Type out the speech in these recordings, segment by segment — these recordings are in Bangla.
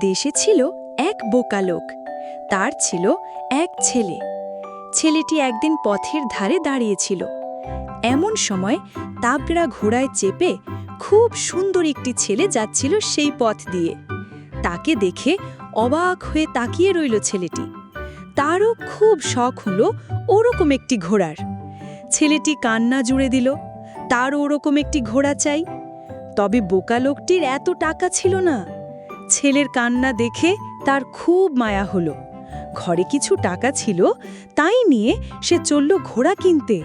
দেশে ছিল এক বোকা লোক। তার ছিল এক ছেলে। ছেলেটি একদিন পথের ধারে দাঁড়িয়েছিল। এমন সময় তাবড়া ঘোড়ায় চেপে খুব সুন্দর একটি ছেলে যাচ্ছিল সেই পথ দিয়ে। তাকে দেখে অবাক হয়ে তাকিয়ে রইল ছেলেটি। তারও খুব শখ হলো ওরকম একটি ঘোড়ার। ছেলেটি কান্না জুড়ে দিল, তার ওরকম একটি ঘোড়া চাই। তবে বোকা লোকটির এত টাকা ছিল না। ছেলের কান্না দেখে তার খুব মায়া হলো। ঘরে কিছু টাকা ছিল, তাই নিয়ে সে চলল ঘোড়া কিনতে।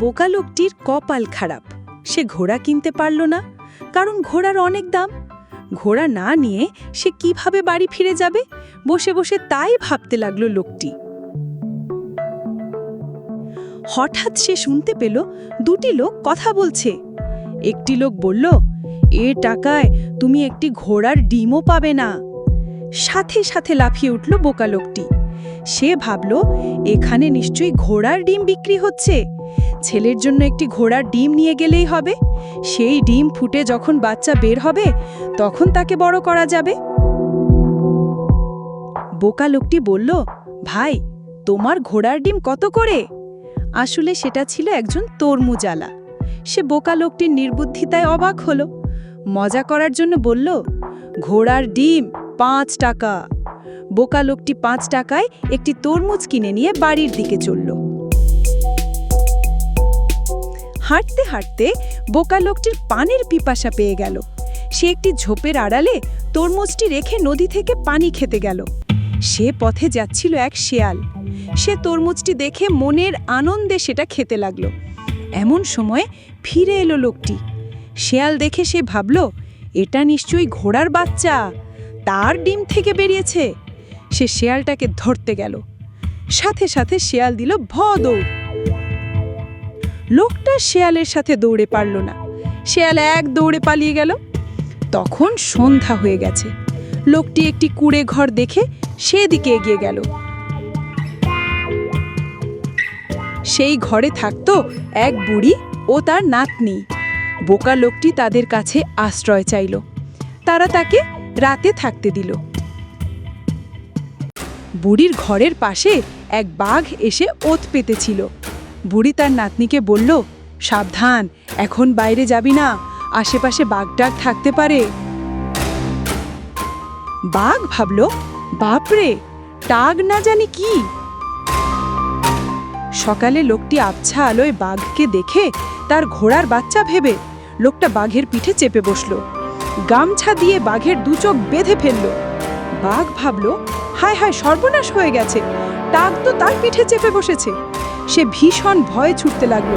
বোকা লোকটির কপাল খারাপ। সে ঘোড়া কিনতে পারল না, কারণ ঘোড়ার অনেক দাম। ঘোড়া না নিয়ে সে কীভাবে বাড়ি ফিরে যাবে? বসে বসে তাই ভাবতে লাগল লোকটি। হঠাৎ সে শুনতে পেল দুটি লোক কথা বলছে। একটি লোক বলল এ টাকায় তুমি একটি ঘোড়ার ডিমও পাবে না। সাথে সাথে লাফিয়ে উঠল বোকা লোকটি। সে ভাবল, এখানে নিশ্চয়ই ঘোড়ার ডিম বিক্রি হচ্ছে। ছেলের জন্য একটি ঘোড়ার ডিম নিয়ে গেলেই হবে। সেই ডিম ফুটে যখন বাচ্চা বের হবে, তখন তাকে বড় করা যাবে। বোকা লোকটি বলল, ভাই, তোমার ঘোড়ার ডিম কত করে? আসলে সেটা ছিল একজন তরমুজালা সে বোকা লোকটির নির্বুদ্ধিতায় অবাক হলো। মজা করার জন্য বলল, ঘোড়ার ডিম পাঁচ টাকা। বোকা লোকটি পাঁচ টাকায় একটি তরমুজ কিনে নিয়ে বাড়ির দিকে চলল। হাঁটতে হাঁটতে বোকা লোকটির পানির পিপাসা পেয়ে গেল। সে একটি ঝোপের আড়ালে তরমুজটি রেখে নদী থেকে পানি খেতে গেল। সে পথে যাচ্ছিল এক শেয়াল। সে তরমুজটি দেখে মনের আনন্দে সেটা খেতে লাগল। এমন সময় ফিরে এলো লোকটি। শেয়াল দেখে সে ভাবল, এটা নিশ্চয়ই ঘোড়ার বাচ্চা। তার ডিম থেকে বেরিয়েছে। সে শেয়ালটাকে ধরতে গেল। সাথে সাথে শেয়াল দিল ভ দৌড় লোকটা শেয়ালের সাথে দৌড়ে পারল না। শেয়াল এক দৌড়ে পালিয়ে গেল। তখন সন্ধ্যা হয়ে গেছে। লোকটি একটি কুড়ে ঘর দেখে সেদিকে এগিয়ে গেল। সেই ঘরে থাকতো এক বুড়ি ও তার নাতনি। বোকা লোকটি তাদের কাছে আশ্রয় চাইল। তারা তাকে রাতে থাকতে দিল। বুড়ির ঘরের পাশে এক বাঘ এসে ওত পেতেছিল। বুড়ি তার নাতনিকে বলল, সাবধান, এখন বাইরে যাবি না, আশেপাশে বাঘটাগ থাকতে পারে। বাঘ ভাবল বাপরে টাগ না জানি কি? সকালে লোকটি আবছা আলোয় বাঘকে দেখে তার ঘোড়ার বাচ্চা ভেবে লোকটা বাঘের পিঠে চেপে বসল। গামছা দিয়ে বাঘের দু চোখ বেঁধে ফেলল। বাঘ ভাবল, হায় হায়, সর্বনাশ হয়ে গেছে। টাক তো তার পিঠে চেপে বসেছে। সে ভীষণ ভয়ে ছুটতে লাগল।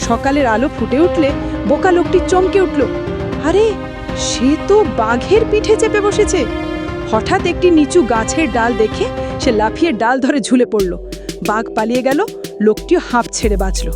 সকালের আলো ফুটে উঠলে বোকা লোকটি চমকে উঠল। আরে, সে তো বাঘের পিঠে চেপে বসেছে! হঠাৎ একটি নিচু গাছের ডাল দেখে সে লাফিয়ে ডাল ধরে ঝুলে পড়ল। বাঘ পালিয়ে গেল, লোকটিও হাঁপ ছেড়ে বাঁচল।